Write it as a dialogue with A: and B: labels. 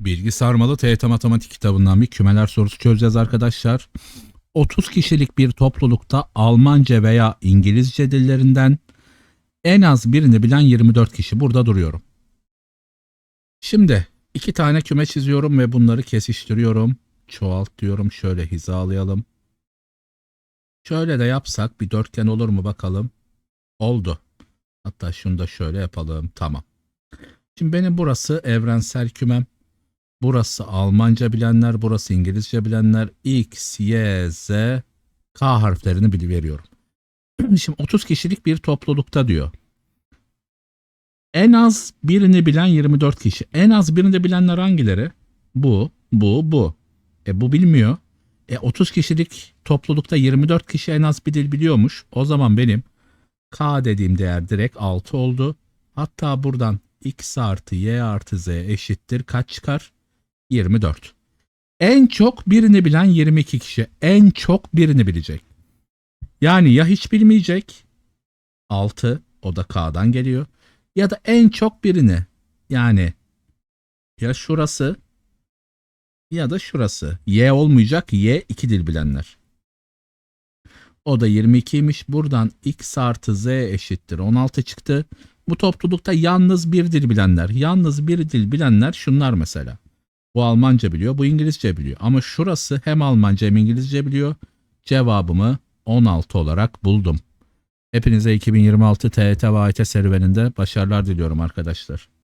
A: Bilgi sarmalı TYT Matematik kitabından bir kümeler sorusu çözeceğiz arkadaşlar. 30 kişilik bir toplulukta Almanca veya İngilizce dillerinden en az birini bilen 24 kişi. Burada duruyorum. Şimdi iki tane küme çiziyorum ve bunları kesiştiriyorum. Çoğalt diyorum. Şöyle hizalayalım. Şöyle de yapsak bir dörtgen olur mu bakalım. Oldu. Hatta şunu da şöyle yapalım. Tamam. Şimdi benim burası evrensel kümem. Burası Almanca bilenler, burası İngilizce bilenler. X, Y, Z, K harflerini bili veriyorum. Şimdi 30 kişilik bir toplulukta diyor. En az birini bilen 24 kişi. En az birini bilenler hangileri? Bu, bu, bu. E bu bilmiyor. E 30 kişilik toplulukta 24 kişi en az bir dil biliyormuş. O zaman benim K dediğim değer direkt 6 oldu. Hatta buradan X artı Y artı Z eşittir kaç çıkar? 24. En çok birini bilen 22 kişi. En çok birini bilecek. Yani ya hiç bilmeyecek 6 o da K'dan geliyor. Ya da en çok birini yani ya şurası ya da şurası. Y olmayacak. Y iki dil bilenler. O da 22'ymiş. Buradan x artı z eşittir 16 çıktı. Bu toplulukta yalnız bir dil bilenler. Yalnız bir dil bilenler şunlar mesela. Bu Almanca biliyor, bu İngilizce biliyor. Ama şurası hem Almanca hem İngilizce biliyor. Cevabımı 16 olarak buldum. Hepinize 2026 TET ve AYT serüveninde başarılar diliyorum arkadaşlar.